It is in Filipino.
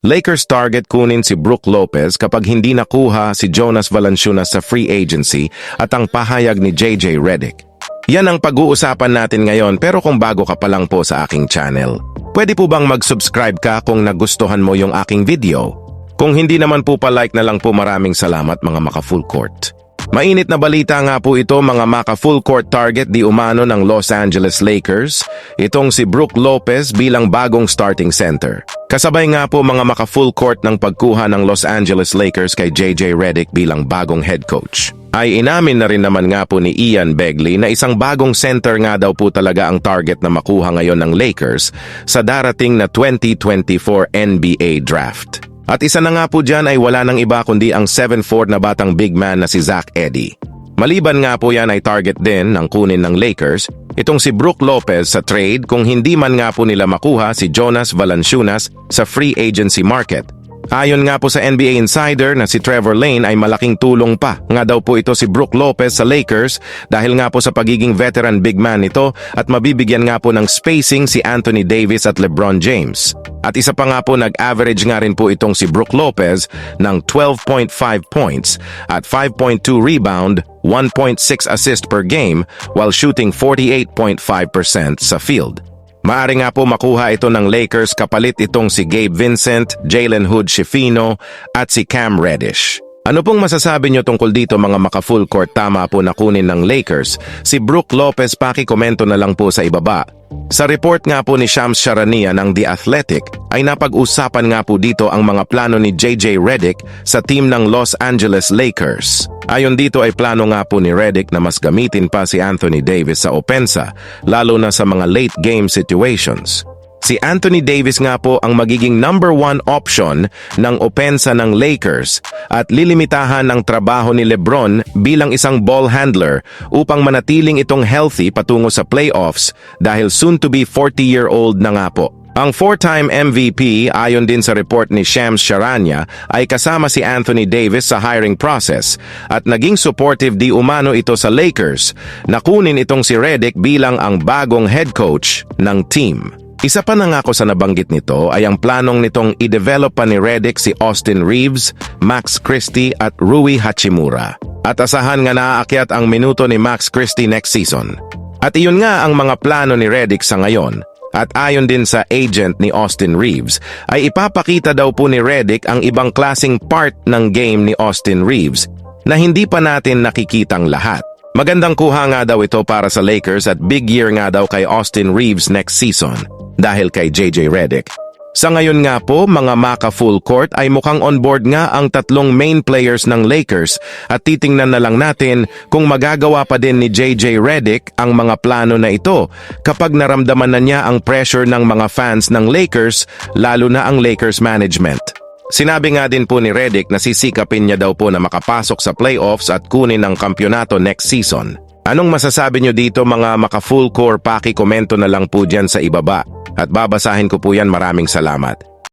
Lakers target kunin si Brook Lopez kapag hindi nakuha si Jonas Valanciunas sa free agency at ang pahayag ni JJ Redick. Yan ang pag-uusapan natin ngayon pero kung bago ka pa lang po sa aking channel, pwede po bang mag-subscribe ka kung nagustuhan mo yung aking video? Kung hindi naman po pa-like na lang po maraming salamat mga maka-full court. Mainit na balita nga po ito mga maka-full court target di umano ng Los Angeles Lakers, itong si Brook Lopez bilang bagong starting center. Kasabay nga po mga maka-full court ng pagkuha ng Los Angeles Lakers kay JJ Redick bilang bagong head coach. Ay inamin na rin naman nga po ni Ian Begley na isang bagong center nga daw po talaga ang target na makuha ngayon ng Lakers sa darating na 2024 NBA Draft. At isa na nga po dyan ay wala nang iba kundi ang 7'4 na batang big man na si Zach Eddy. Maliban nga po yan ay target din ng kunin ng Lakers, itong si Brook Lopez sa trade kung hindi man nga po nila makuha si Jonas Valanciunas sa free agency market. Ayon nga po sa NBA Insider na si Trevor Lane ay malaking tulong pa nga daw po ito si Brook Lopez sa Lakers dahil nga po sa pagiging veteran big man nito at mabibigyan nga po ng spacing si Anthony Davis at LeBron James. At isa pa nga po nag-average nga rin po itong si Brook Lopez ng 12.5 points at 5.2 rebound, 1.6 assist per game while shooting 48.5% sa field. Maari nga po makuha ito ng Lakers kapalit itong si Gabe Vincent, Jalen Hood Schifino at si Cam Reddish. Ano pong masasabi nyo tungkol dito mga maka-full court tama po na kunin ng Lakers? Si Brook Lopez pakikomento na lang po sa ibaba. Sa report nga po ni Shams Charania ng The Athletic ay napag-usapan nga po dito ang mga plano ni JJ Redick sa team ng Los Angeles Lakers. Ayon dito ay plano nga po ni Redick na mas gamitin pa si Anthony Davis sa opensa lalo na sa mga late game situations. Si Anthony Davis nga po ang magiging number one option ng opensa ng Lakers at lilimitahan ng trabaho ni Lebron bilang isang ball handler upang manatiling itong healthy patungo sa playoffs dahil soon to be 40-year-old na nga po. Ang four-time MVP ayon din sa report ni Shams Charania ay kasama si Anthony Davis sa hiring process at naging supportive di umano ito sa Lakers na kunin itong si Redick bilang ang bagong head coach ng team. Isa pa nangako sa nabanggit nito ay ang planong nitong i-develop pa ni Redick si Austin Reeves, Max Christie at Rui Hachimura. At asahan nga naaakyat ang minuto ni Max Christie next season. At iyon nga ang mga plano ni Redick sa ngayon. At ayon din sa agent ni Austin Reeves, ay ipapakita daw po ni Redick ang ibang klasing part ng game ni Austin Reeves na hindi pa natin nakikitang lahat. Magandang kuha nga daw ito para sa Lakers at big year nga daw kay Austin Reeves next season dahil kay JJ Redick. Sa ngayon nga po, mga maka full court ay mukhang on board nga ang tatlong main players ng Lakers at titingnan na lang natin kung magagawa pa din ni JJ Redick ang mga plano na ito kapag naramdaman na niya ang pressure ng mga fans ng Lakers lalo na ang Lakers management. Sinabi nga din po ni Redick na sisikapin niya daw po na makapasok sa playoffs at kunin ang kampyonato next season. Anong masasabi nyo dito mga maka-full core paki komento na lang po dyan sa ibaba at babasahin ko po yan maraming salamat.